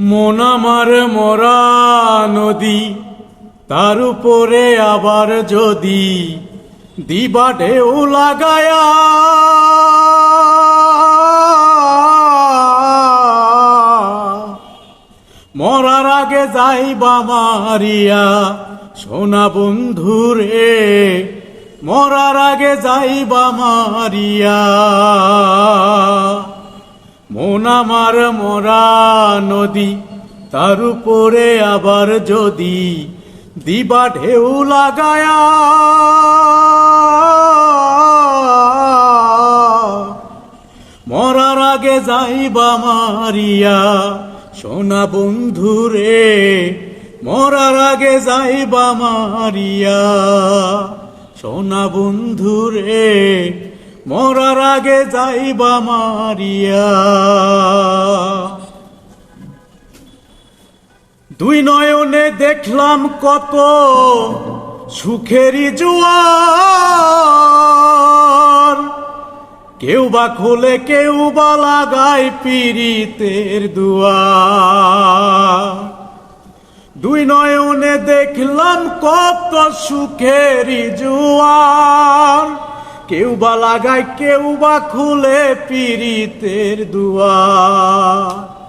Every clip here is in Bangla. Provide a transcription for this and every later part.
মন আমার মরা নদী, তার উপরে আবার যদি দিবা ঢেউ লাগায়া। মরার আগে যাইবা মারিয়া, সোনা বন্ধু রে মরার আগে যাইবা মারিয়া। মন আমার মরা নদী, তার উপরে আবার যদি দিবা ঢেউ লাগায়া। মরার আগে যাইবা মারিয়া, সোনা বন্ধু রে, মরার আগে যাইবা মারিয়া, সোনা বন্ধু রে মরার আগে যাইবা মারিয়া। দুই নয়নে দেখলাম কত সুখেরই জুয়ার। কেউ বা খোলে, কেউ বা লাগায় পিরিতের দুয়া দুই নয়নে দেখলাম কত সুখেরই জুয়ার। কেউ বা লাগায় কেউ বা খুলে পিরিতের দুয়ার।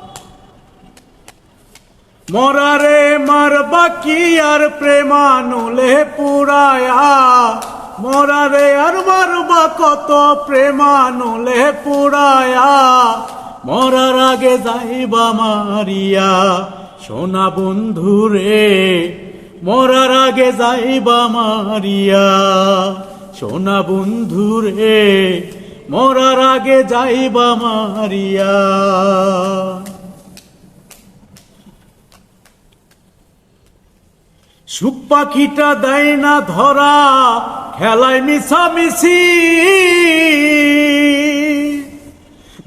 মরারে মারবা কি আর প্রেমানুলে পুরায়া? মরারে আর মারবা কত প্রেমানুলে পুরায়া? মরার আগে যাইবা মারিয়া, সোনা বন্ধু রে মরার আগে যাইবা মারিয়া। সোনা বন্ধু রে, মরার আগে যাইবা মারিয়া। সুখ পাখিটা দেয় না ধরা, খেলায় মিশামিশি।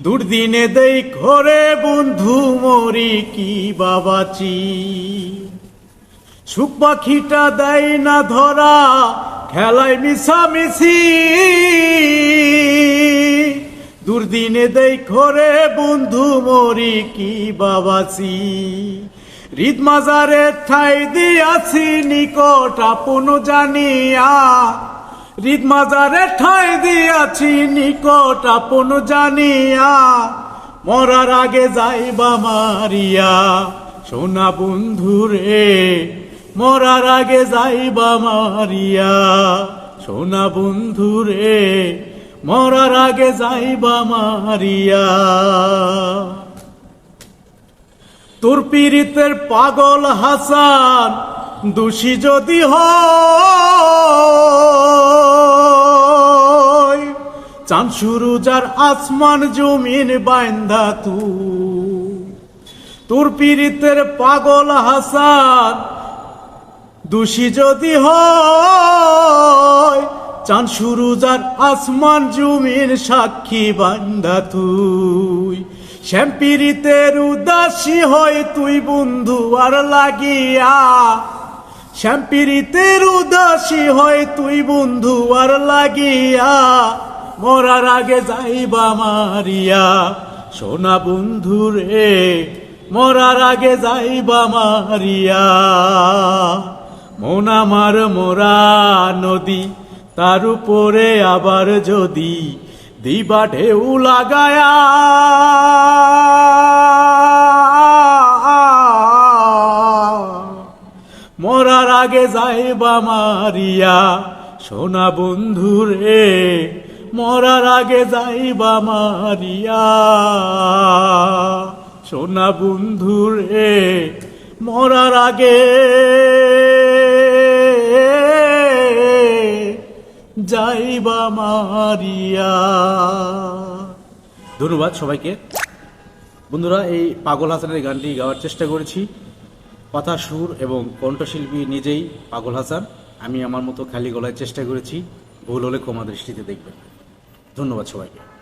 দুর্দিনে দেই ঘরে বন্ধু, মরি কি বাবাচি সুখ পাখিটা দেয় না ধরা খেলায় মিশামিশি দুর্দিনে দেই ঘরে বন্ধু, মরি কি বাবাচি হৃদ মাজারে ঠাই দিয়াছি, নিকট আপন জানিয়া। হৃদ মাজারে ঠাই দিয়াছি, নিকট আপন জানিয়া। মরার আগে যাইবা মারিয়া। সোনা বন্ধু রে মরার আগে যাইবা মারিয়া। সোনা বন্ধু রে মরার আগে যাইবা মারিয়া। তোর পীড়িতের পাগল হাসান দোষী যদি চাঁদ শুরু যার আসমান জমিন বাইন্দা তু তোর পীড়িতের পাগল হাসান দোষী যদি হয়, চান শুরু যার আসমান জমিন সাক্ষী বান্দা তুই। শ্যাম্পিরিতের উদাসী হয় তুই বন্ধু আর লাগিয়া। শ্যাম্পিরিতের উদাসী হয় তুই বন্ধু আর লাগিয়া। মরার আগে যাইবা মারিয়া। সোনা বন্ধু রে, মরার আগে যাইবা মারিয়া। মন আমার মোরা নদী, তার উপরে আবার যদি দিবা ঢেউ লাগায়া। মরার আগে যাইবা মারিয়া, সোনা বন্ধু রে, মরার আগে যাইবা মারিয়া। সোনা বন্ধু রে, মরার আগে যাইবা মারিয়া। ধন্যবাদ সবাইকে। বন্ধুরা, এই পাগল হাসানের গানটি গাওয়ার চেষ্টা করেছি। কথা সুর এবং কণ্ঠশিল্পী নিজেই পাগল হাসান। আমি আমার মতো খালি গলায় চেষ্টা করেছি। ভুল হলে ক্ষমা দৃষ্টিতে দেখবেন। ধন্যবাদ সবাইকে।